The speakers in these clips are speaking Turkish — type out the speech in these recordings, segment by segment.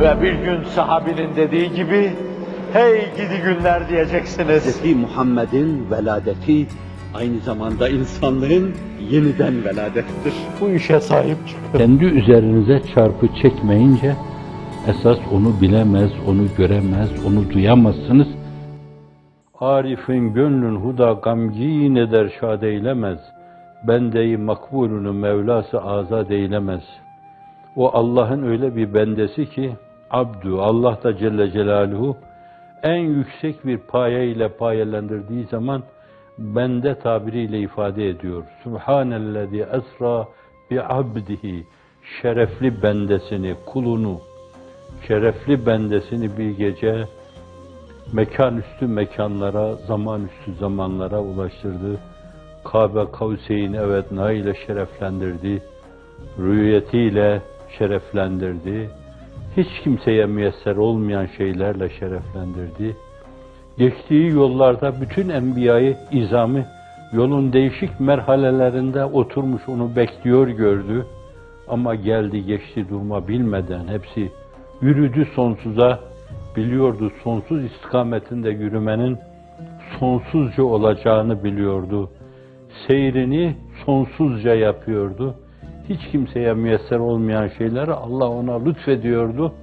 Ve bir gün sahabinin dediği gibi, hey gidi günler diyeceksiniz. Hz. Muhammed'in veladeti aynı zamanda insanlığın yeniden veladettir. Bu işe sahip çıkın. Kendi üzerinize çarpı çekmeyince esas onu bilemez, onu göremez, onu duyamazsınız. Arif'in gönlün huda gamgin eder şad eylemez. Bendeyi makbulunu Mevlası azad eylemez. O Allah'ın öyle bir bendesi ki abdu Allah da Celle Celaluhu en yüksek bir paye ile payelendirdiği zaman bende tabiriyle ifade ediyor. Subhanellezi esra bi abdihi şerefli bendesini, kulunu, şerefli bendesini bir gece mekan üstü mekanlara, zaman üstü zamanlara ulaştırdı. Kabe Kavseyn evet na ile şereflendirdi. Rüyetiyle şereflendirdi. Hiç kimseye müyesser olmayan şeylerle şereflendirdi. Geçtiği yollarda bütün enbiyayı izamı yolun değişik merhalelerinde oturmuş onu bekliyor gördü. Ama geldi geçti durma bilmeden hepsi yürüdü sonsuza, biliyordu sonsuz istikametinde yürümenin sonsuzca olacağını biliyordu. Seyrini sonsuzca yapıyordu. Hiç kimseye müyesser olmayan şeyleri Allah ona lütfediyordu.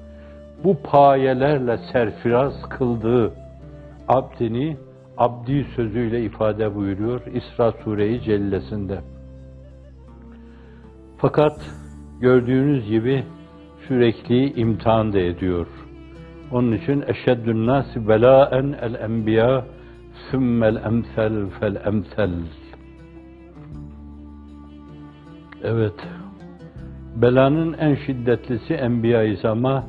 Bu payelerle serfiraz kıldığı abdini abdi sözüyle ifade buyuruyor İsra Sure-i Cellesinde. Fakat gördüğünüz gibi sürekli imtihan da ediyor. Onun için eşeddün nasi belaen el enbiya sümmel emsel fel emsel. Evet. Belanın en şiddetlisi enbiya ama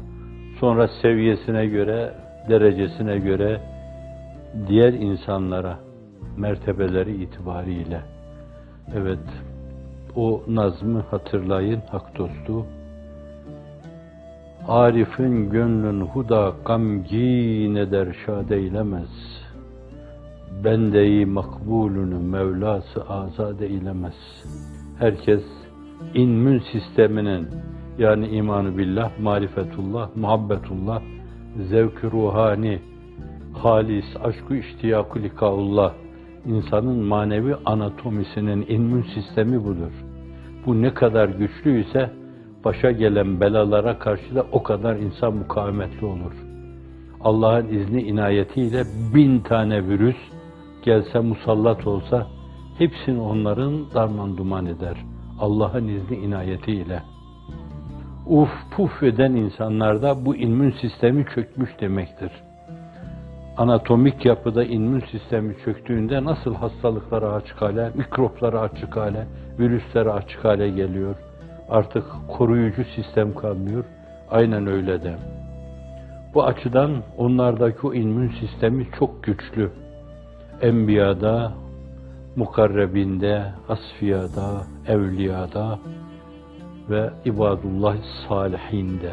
sonra seviyesine göre, derecesine göre diğer insanlara mertebeleri itibariyle. Evet. O nazmı hatırlayın hak dostu. Arif'in gönlün huda gamgin eder şad eylemez. Bendeyi makbulünü Mevlası azad eylemez. Herkes inmün sisteminin yani imanı billah, marifetullah, muhabbetullah, zevk-ı ruhani, halis, aşk-ı iştiyakı likaullah, insanın manevi anatomisinin inmün sistemi budur. Bu ne kadar güçlüyse başa gelen belalara karşı da o kadar insan mukavemetli olur. Allah'ın izni inayetiyle bin tane virüs gelse musallat olsa hepsini onların darman duman eder. Allah'ın izni inayetiyle. Uf puf eden insanlarda bu immün sistemi çökmüş demektir. Anatomik yapıda immün sistemi çöktüğünde nasıl hastalıklara açık hale, mikroplara açık hale, virüslere açık hale geliyor. Artık koruyucu sistem kalmıyor. Aynen öyle de. Bu açıdan onlardaki o immün sistemi çok güçlü. Enbiyada, mukarrebinde, asfiyada, evliyada ve ibadullah salihinde.